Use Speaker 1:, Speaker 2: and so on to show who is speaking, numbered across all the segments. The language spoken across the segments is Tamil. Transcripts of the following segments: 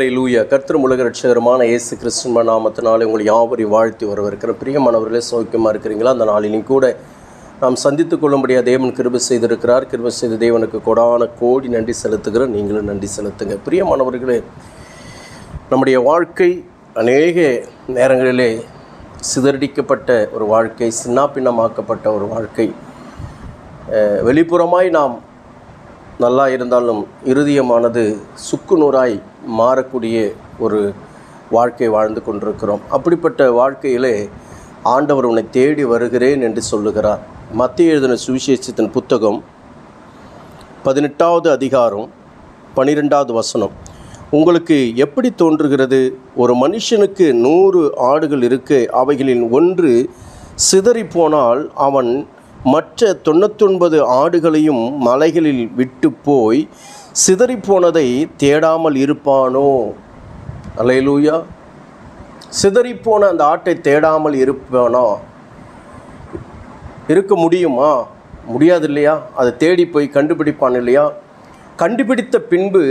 Speaker 1: லூயா கர்த்தர் உலக ரட்சகரமான இயேசு கிறிஸ்துவ நாமத்தினாலே உங்களை யாவரையும் வாழ்த்தி வரவிருக்கிற பிரியமானவர்களே சௌக்கியமாக இருக்கிறீங்களா? அந்த நாளிலும் கூட நாம் சந்தித்து கொள்ளும்படியாக தேவன் கிருபை செய்திருக்கிறார். கிருபை செய்த தேவனுக்கு கொடான கோடி நன்றி செலுத்துகிறோம். நீங்களும் நன்றி செலுத்துங்க. பிரியமானவர்களே நம்முடைய வாழ்க்கை அநேக நேரங்களிலே சிதறடிக்கப்பட்ட ஒரு வாழ்க்கை சின்னாபின்னமாக்கப்பட்ட ஒரு வாழ்க்கை. வெளிப்புறமாய் நாம் நல்லா இருந்தாலும் இருதயமானது சுக்குநூறாய் மாறக்கூடிய ஒரு வாழ்க்கை வாழ்ந்து கொண்டிருக்கிறோம். அப்படிப்பட்ட வாழ்க்கையிலே ஆண்டவர் உன்னை தேடி வருகிறேன் என்று சொல்லுகிறார். மத்திய எழுதின சுவிசேஷத்தின் புத்தகம் பதினெட்டாவது அதிகாரம் பனிரெண்டாவது வசனம். உங்களுக்கு எப்படி தோன்றுகிறது? ஒரு மனுஷனுக்கு நூறு ஆடுகள் இருக்க அவைகளில் ஒன்று சிதறிப் போனால் அவன் மற்ற தொண்ணூத்தொன்பது ஆடுகளையும் மலைகளில் விட்டு போய் சிதறிப்போனதை தேடாமல் இருப்பானோ? அலையலூயா சிதறிப்போன அந்த ஆட்டை தேடாமல் இருப்பானோ? இருக்க முடியுமா? முடியாது இல்லையா அதை தேடி போய் கண்டுபிடிப்பான் இல்லையா? கண்டுபிடித்த பின்பு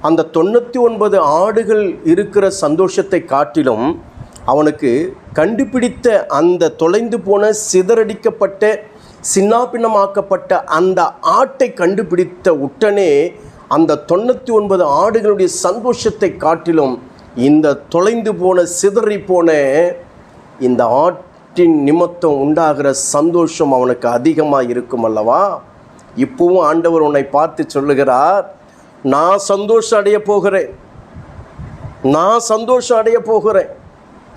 Speaker 1: அந்த தொண்ணூற்றி ஒன்பது ஆடுகள் இருக்கிற சந்தோஷத்தை காட்டிலும் அவனுக்கு கண்டுபிடித்த அந்த தொலைந்து போன சிதறடிக்கப்பட்ட சின்னாபின்னமாக்கப்பட்ட அந்த ஆட்டை கண்டுபிடித்த உடனே அந்த தொண்ணூற்றி ஒன்பது ஆடுகளுடைய சந்தோஷத்தை காட்டிலும் இந்த தொலைந்து போன சிதறி போன இந்த ஆட்டின் நிமித்தம் உண்டாகிற சந்தோஷம் அவனுக்கு அதிகமாக இருக்கும் அல்லவா? இப்பவும் ஆண்டவர் உன்னை பார்த்து சொல்லுகிறார் நான் சந்தோஷம் அடைய போகிறேன். நான் சந்தோஷம் அடைய போகிறேன்.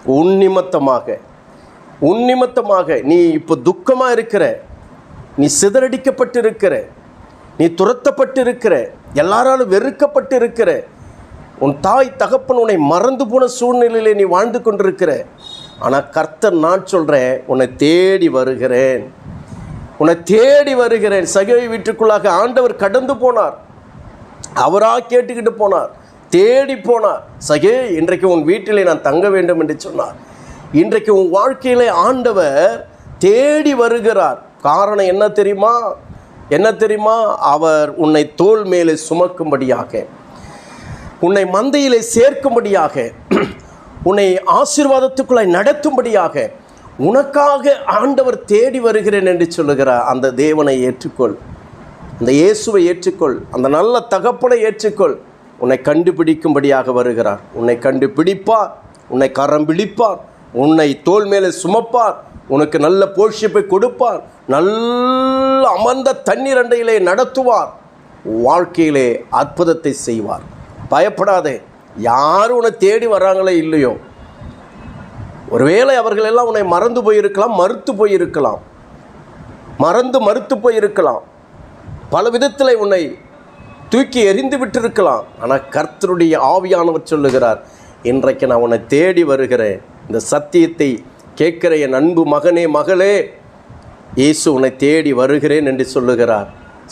Speaker 1: உன் நிமித்தமாக. உன் நிமித்தமாக. நீ இப்போ துக்கமாக இருக்கிற நீ சிதறடிக்கப்பட்டு இருக்கிற நீ துரத்தப்பட்டு இருக்கிற எல்லாராலும் வெறுக்கப்பட்டு இருக்கிற உன் தாய் தகப்பன் உன்னை மறந்து போன சூழ்நிலையில் நீ வாழ்ந்து கொண்டிருக்கிற. ஆனால் கர்த்தர் நான் சொல்கிறேன் உன்னை தேடி வருகிறேன். உன்னை தேடி வருகிறேன். சகை வீட்டுக்குள்ளாக ஆண்டவர் கடந்து போனார். அவராக கேட்டுக்கிட்டு போனார். தேடி போனார். சகே இன்றைக்கு உன் வீட்டிலே நான் தங்க வேண்டும் என்று சொன்னார். இன்றைக்கு உன் வாழ்க்கையிலே ஆண்டவர் தேடி வருகிறார். காரணம் என்ன தெரியுமா? என்ன தெரியுமா? அவர் உன்னை தோல் மேலே சுமக்கும்படியாக உன்னை மந்தையிலே சேர்க்கும்படியாக உன்னை ஆசீர்வாதத்துக்குள்ளாய் நடத்தும்படியாக உனக்காக ஆண்டவர் தேடி வருகிறேன் என்று சொல்லுகிறார். அந்த தேவனை ஏற்றுக்கொள். அந்த இயேசுவை ஏற்றுக்கொள். அந்த நல்ல தகப்பனை ஏற்றுக்கொள். உன்னை கண்டுபிடிக்கும்படியாக வருகிறார். உன்னை கண்டுபிடிப்பார். உன்னை கரம் பிடிப்பார். உன்னை தோல் மேலே சுமப்பார். உனக்கு நல்ல போஷிப்பை கொடுப்பார். நல்ல அமர்ந்த தண்ணீர் அண்டையிலே நடத்துவார். வாழ்க்கையிலே அற்புதத்தை செய்வார். பயப்படாதே. யார் உன்னை தேடி வராங்களே இல்லையோ. ஒருவேளை அவர்கள் எல்லாம் உன்னை மறந்து போயிருக்கலாம் மறுத்து போயிருக்கலாம். மறந்து மறுத்து போயிருக்கலாம். பல விதத்தில் உன்னை தூக்கி எறிந்து விட்டிருக்கலாம். ஆனால் கர்த்தருடைய ஆவியானவர் சொல்லுகிறார் இன்றைக்கு நான் உன்னை தேடி வருகிறேன். இந்த சத்தியத்தை கேட்கிற என் அன்பு மகனே மகளே இயேசு உன்னை தேடி வருகிறேன் என்று சொல்லுகிறார்.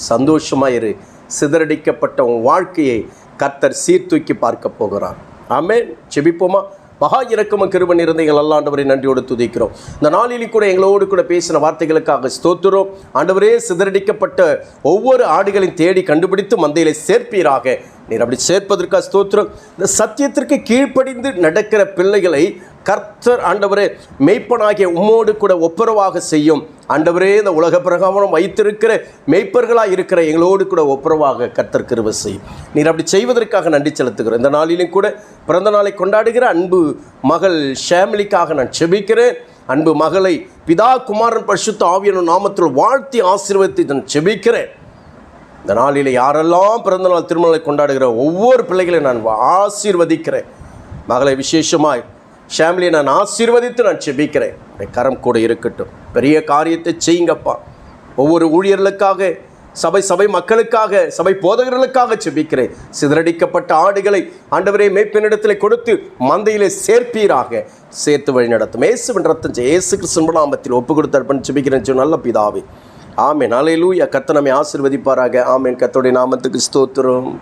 Speaker 1: சந்தோஷமாயிரு சிதறடிக்கப்பட்ட உன் வாழ்க்கையை கர்த்தர் சீர்தூக்கி பார்க்க போகிறார். ஆமென். செபிப்போமா மகா இறக்கம கிருபன் இருந்த எங்கள் அல்லாண்டவரை நன்றியோடு துதிக்கிறோம். இந்த நாளில் கூட எங்களோடு கூட பேசின வார்த்தைகளுக்காக ஸ்தோத்துறோம் ஆண்டவரே சிதறடிக்கப்பட்ட ஒவ்வொரு ஆடுகளையும் தேடி கண்டுபிடித்து மந்தையிலே சேர்ப்பீராக. நீர் அப்படி சேர்ப்பதற்காக ஸ்தோத்திரம். இந்த சத்தியத்திற்கு கீழ்ப்படிந்து நடக்கிற பிள்ளைகளை கர்த்தர் ஆண்டவரே மெய்ப்பனாகிய உம்மோடு கூட ஒப்புரவாக செய்யும். ஆண்டவரே இந்த உலக பிரகாமனம் வைத்திருக்கிற மெய்ப்பர்களாக இருக்கிற எங்களோடு கூட ஒப்புரவாக கர்த்தர் கிருவை செய்யும். நீர் அப்படி செய்வதற்காக நன்றி செலுத்துகிறோம். இந்த நாளிலும் கூட பிறந்த நாளை கொண்டாடுகிற அன்பு மகள் ஷேமிலிக்காக நான் செபிக்கிறேன். அன்பு மகளை பிதா குமாரன் பரிசுத்த ஆவியனும் நாமத்தில் வாழ்த்தி ஆசீர்வதித்து நான் செபிக்கிறேன். இந்த நாளில் யாரெல்லாம் பிறந்தநாள் திருமணங்களை கொண்டாடுகிற ஒவ்வொரு பிள்ளைகளையும் நான் ஆசீர்வதிக்கிறேன். மகளை விசேஷமாய் ஃபேமிலியை நான் ஆசீர்வதித்து நான் செபிக்கிறேன். என் கரம் கூட இருக்கட்டும். பெரிய காரியத்தை செய்யுங்கப்பா. ஒவ்வொரு ஊழியர்களுக்காக சபை சபை மக்களுக்காக சபை போதகர்களுக்காக செபிக்கிறேன். சிதறடிக்கப்பட்ட ஆடுகளை ஆண்டவரே மேய்ப்பினிடத்தில் கொடுத்து மந்தையிலே சேர்ப்பீராக. சேர்த்து வழி நடத்தும். ஏசுவின் ரத்தம் ஏசு கிறிஸ்துவ ஒப்பு கொடுத்து செபிக்கிறேன் நல்ல பிதாவே. ஆமேன். அலையிலூயா கத்த நம்மை ஆசிர்வதிப்பாராக. ஆமேன். கத்தோடைய நாமத்துக்கு ஸ்தோத்திரம்.